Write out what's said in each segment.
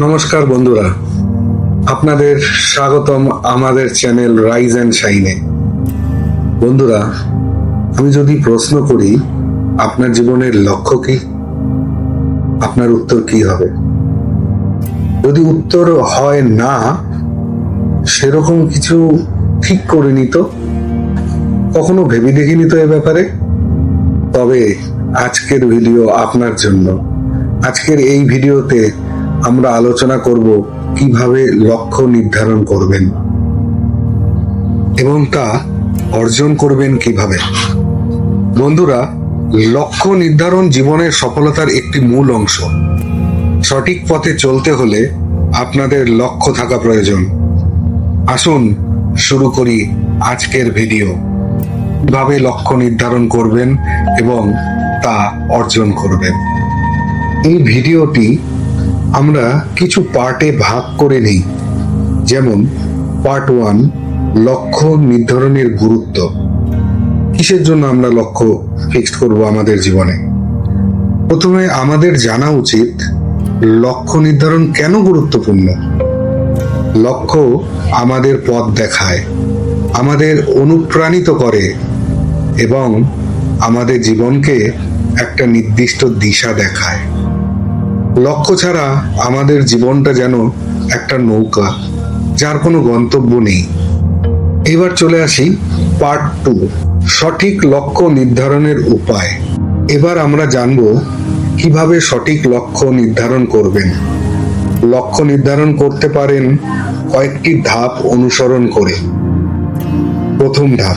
নমস্কার বন্ধুরা। আপনাদের স্বাগতম আমাদের চ্যানেল রাইজ অ্যান্ড শাইনে বন্ধুরা, আমি যদি প্রশ্ন করি, আপনার জীবনের লক্ষ্য কি? আপনার উত্তর কি হবে? যদি উত্তর হয় না, সেরকম কিছু ঠিক করে নিত কখনো ভেবে দেখিনি তো এ ব্যাপারে? তবে আজকের ভিডিও আপনার জন্য। আজকের এই ভিডিওতে আমরা আলোচনা করব কীভাবে লক্ষ্য নির্ধারণ করবেন এবং তা অর্জন করবেন কীভাবে। বন্ধুরা, লক্ষ্য নির্ধারণ জীবনের সফলতার একটি মূল অংশ। সঠিক পথে চলতে হলে আপনাদের লক্ষ্য থাকা প্রয়োজন। আসুন শুরু করি আজকের ভিডিও। কীভাবে লক্ষ্য নির্ধারণ করবেন এবং তা অর্জন করবেন। এই ভিডিওটি আমরা কিছু পার্টে ভাগ করে নিই। যেমন, পার্ট ওয়ান, লক্ষ্য নির্ধারণের গুরুত্ব। কিসের জন্য আমরা লক্ষ্য ফিক্সড করব আমাদের জীবনে? প্রথমে আমাদের জানা উচিত, লক্ষ্য নির্ধারণ কেন গুরুত্বপূর্ণ? লক্ষ্য আমাদের পথ দেখায়, আমাদের অনুপ্রাণিত করে এবং আমাদের জীবনকে একটা নির্দিষ্ট দিশা দেখায়। লক্ষ্য ছাড়া আমাদের জীবনটা যেন একটা নৌকা, যার কোনো গন্তব্য নেই। এবার চলে আসি পার্ট টু সঠিক লক্ষ্য নির্ধারণের উপায়। এবার আমরা জানব কীভাবে সঠিক লক্ষ্য নির্ধারণ করবেন। লক্ষ্য নির্ধারণ করতে পারেন কয়েকটি ধাপ অনুসরণ করে। প্রথম ধাপ,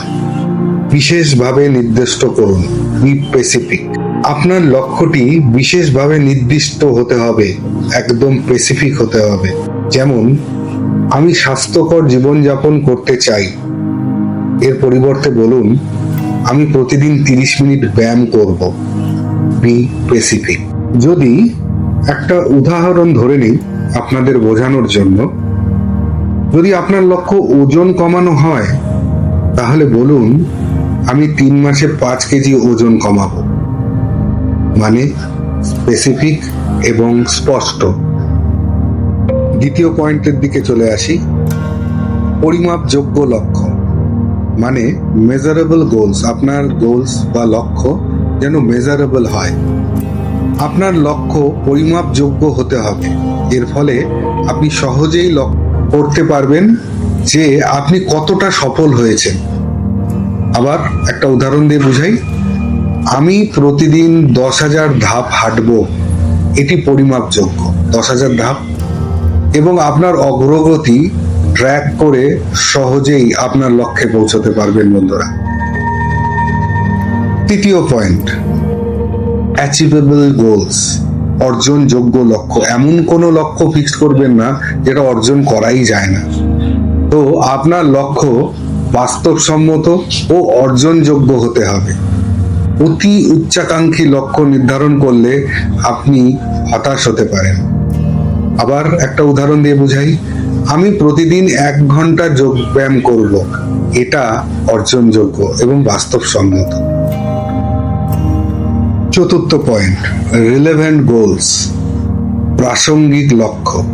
বিশেষভাবে নির্দিষ্ট করুন স্পেসিফিক আপনার লক্ষ্যটি বিশেষভাবে নির্দিষ্ট হতে হবে, একদম স্পেসিফিক হতে হবে। যেমন, আমি স্বাস্থ্যকর জীবনযাপন করতে চাই। এর পরিবর্তে বলুন, আমি প্রতিদিন তিরিশ মিনিট ব্যায়াম করব। বি স্পেসিফিক যদি একটা উদাহরণ ধরে নিই আপনাদের বোঝানোর জন্য, যদি আপনার লক্ষ্য ওজন কমানো হয়, তাহলে বলুন, আমি তিন মাসে পাঁচ কেজি ওজন কমাবো। মানে স্পেসিফিক এবং স্পষ্ট। দ্বিতীয় পয়েন্টের দিকে চলে আসি। পরিমাপযোগ্য লক্ষ্য মানে মেজারেবল গোলস আপনার গোলস বা লক্ষ্য যেন মেজারেবল হয়। আপনার লক্ষ্য পরিমাপযোগ্য হতে হবে। এর ফলে আপনি সহজেই লক্ষ্য করতে পারবেন যে আপনি কতটা সফল হয়েছেন। আবার একটা উদাহরণ দিয়ে বুঝাই। আমি প্রতিদিন দশ হাজার ধাপ হাঁটব, এটি পরিমাপযোগ্য। দশ হাজার ধাপ। এবং আপনার অগ্রগতি ট্র্যাক করে সহজেই আপনার লক্ষ্যে পৌঁছতে পারবেন বন্ধুরা। তৃতীয় পয়েন্ট অ্যাচিভেবল গোলস অর্জনযোগ্য লক্ষ্য। এমন কোনো লক্ষ্য ফিক্স করবেন না, যেটা অর্জন করাই যায় না। তো আপনার লক্ষ্য বাস্তবসম্মত ও অর্জনযোগ্য হতে হবে। অতি উচ্চাকাঙ্ক্ষী লক্ষ্য নির্ধারণ করলে আপনি হতাশ হতে পারেন। আবার একটা উদাহরণ দিয়ে বুঝাই, আমি প্রতিদিন এক ঘণ্টা যোগ ব্যায়াম করব। এটা অর্জনযোগ্য এবং বাস্তবসম্মত। চতুর্থ পয়েন্ট রিলেভেন্ট গোলস প্রাসঙ্গিক লক্ষ্য।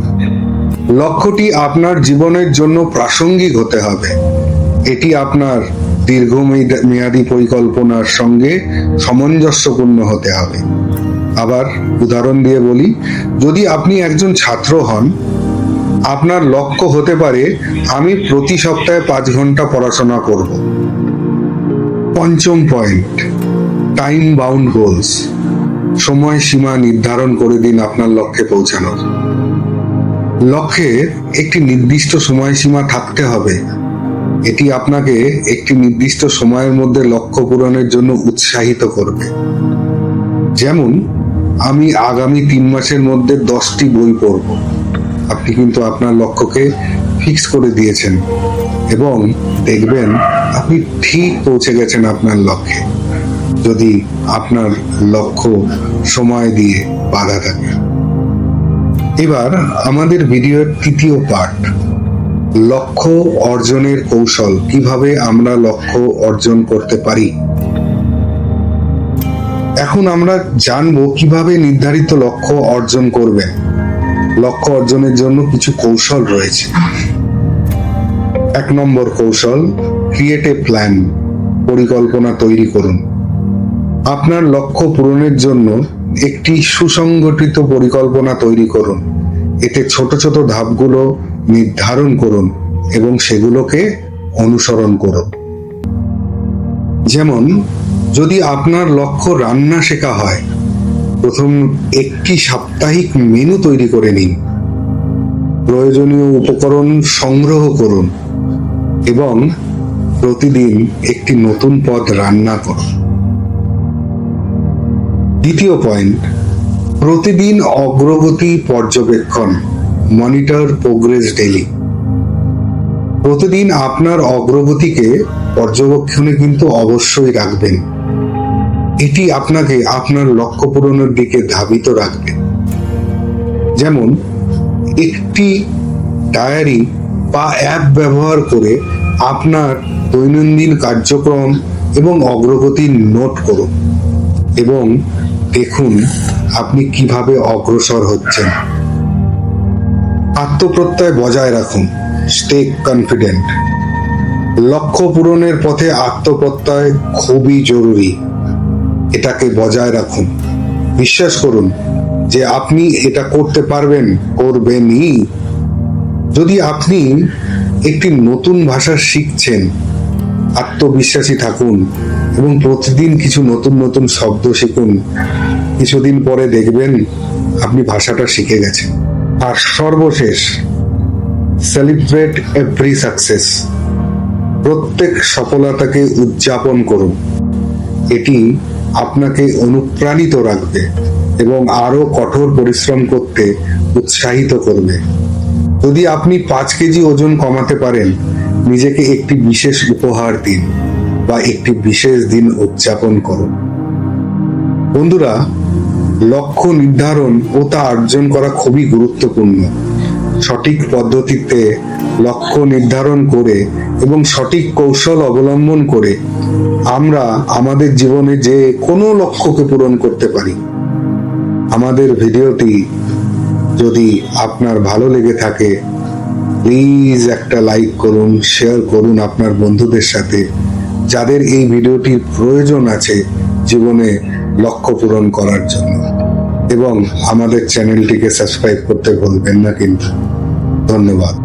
লক্ষ্যটি আপনার জীবনের জন্য প্রাসঙ্গিক হতে হবে। এটি আপনার দীর্ঘমেয়াদী পরিকল্পনার সঙ্গে সামঞ্জস্যপূর্ণ হতে হবে। আবার উদাহরণ দিয়ে বলি, যদি আপনি একজন ছাত্র হন, আপনার লক্ষ্য হতে পারে, আমি প্রতি সপ্তাহে পাঁচ ঘণ্টা পড়াশোনা করব। পঞ্চম পয়েন্ট, টাইম বাউন্ড গোলস, সময় সীমা নির্ধারণ করে দিন আপনার লক্ষ্যে পৌঁছানোর। লক্ষ্যে একটি নির্দিষ্ট সময়সীমা থাকতে হবে। এটি আপনাকে একটি নির্দিষ্ট সময়ের মধ্যে লক্ষ্য পূরণের জন্য উৎসাহিত করবে। যেমন, আমি আগামী তিন মাসের মধ্যে দশটি বই পড়ব। আপনি কিন্তু আপনার লক্ষ্যকে ফিক্স করে দিয়েছেন এবং দেখবেন আপনি ঠিক পৌঁছে গেছেন আপনার লক্ষ্যে। যদি আপনার লক্ষ্য সময় দিয়ে বাধা থাকে। এবার আমাদের ভিডিওর তৃতীয় পার্ট। লক্ষ্য অর্জনের কৌশল। কীভাবে আমরা লক্ষ্য অর্জন করতে পারি? এখন আমরা জানব কীভাবে নির্ধারিত লক্ষ্য অর্জন করবেন। লক্ষ্য অর্জনের জন্য কিছু কৌশল রয়েছে। এক নম্বর কৌশল ক্রিয়েট এ প্ল্যান পরিকল্পনা তৈরি করুন। আপনার লক্ষ্য পূরণের জন্য একটি সুসংগঠিত পরিকল্পনা তৈরি করুন। এতে ছোট ছোট ধাপগুলো নির্ধারণ করুন এবং সেগুলোকে অনুসরণ করুন। যেমন, যদি আপনার লক্ষ্য রান্না শেখা হয়, প্রথম একটি সাপ্তাহিক মেনু তৈরি করে নিন। প্রয়োজনীয় উপকরণ সংগ্রহ করুন এবং প্রতিদিন একটি নতুন পদ রান্না করুন। দ্বিতীয় পয়েন্ট, প্রতিদিন অগ্রগতি পর্যবেক্ষণ। মনিটর প্রোগ্রেস ডেলি প্রতিদিন আপনার অগ্রগতিকে পর্যবেক্ষণে কিন্তু অবশ্যই রাখবেন। এটি আপনাকে আপনার লক্ষ্য পূরণের দিকে ধাবিত রাখবে। যেমন, একটি ডায়েরি বা অ্যাপ ব্যবহার করে আপনার দৈনন্দিন কার্যক্রম এবং অগ্রগতির নোট করুন এবং দেখুন আপনি কীভাবে অগ্রসর হচ্ছেন। আত্মপ্রত্যয় বজায় রাখুন। স্টে কনফিডেন্ট লক্ষ্য পূরণের পথে আত্মপ্রত্যয় খুবই জরুরি। এটাকে বজায় রাখুন। বিশ্বাস করুন যে আপনি এটা করতে পারবেন, করবেনই। যদি আপনি একটি নতুন ভাষা শিখছেন, আত্মবিশ্বাসী থাকুন এবং প্রতিদিন কিছু নতুন নতুন শব্দ শিখুন, কিছুদিন পরে দেখবেন আপনি ভাষাটা শিখে গেছেন। আর সর্বশেষ সেলিব্রেট এভরি সাকসেস প্রত্যেক সফলতাকে উদযাপন করুন। এটি আপনাকে অনুপ্রাণিত রাখবে এবং আরও কঠোর পরিশ্রম করতে উৎসাহিত করবে। যদি আপনি পাঁচ কেজি ওজন কমাতে পারেন, নিজেকে একটি বিশেষ উপহার দিন বা একটি বিশেষ দিন উদযাপন করুন। বন্ধুরা লক্ষ্য নির্ধারণ ও তা অর্জন করা খুবই গুরুত্বপূর্ণ। সঠিক পদ্ধতিতে লক্ষ্য নির্ধারণ করে এবং সঠিক কৌশল অবলম্বন করে আমরা আমাদের জীবনে যে কোনো লক্ষ্যকে পূরণ করতে পারি। আমাদের ভিডিওটি যদি আপনার ভালো লেগে থাকে প্লিজ একটা লাইক করুন শেয়ার করুন আপনার বন্ধুদের সাথে। যাদের এই ভিডিওটির প্রয়োজন আছে জীবনে লক্ষ্য পূরণ করার জন্য। এবং আমাদের চ্যানেলটিকে সাবস্ক্রাইব করতে ভুলবেন না কিন্তু। ধন্যবাদ।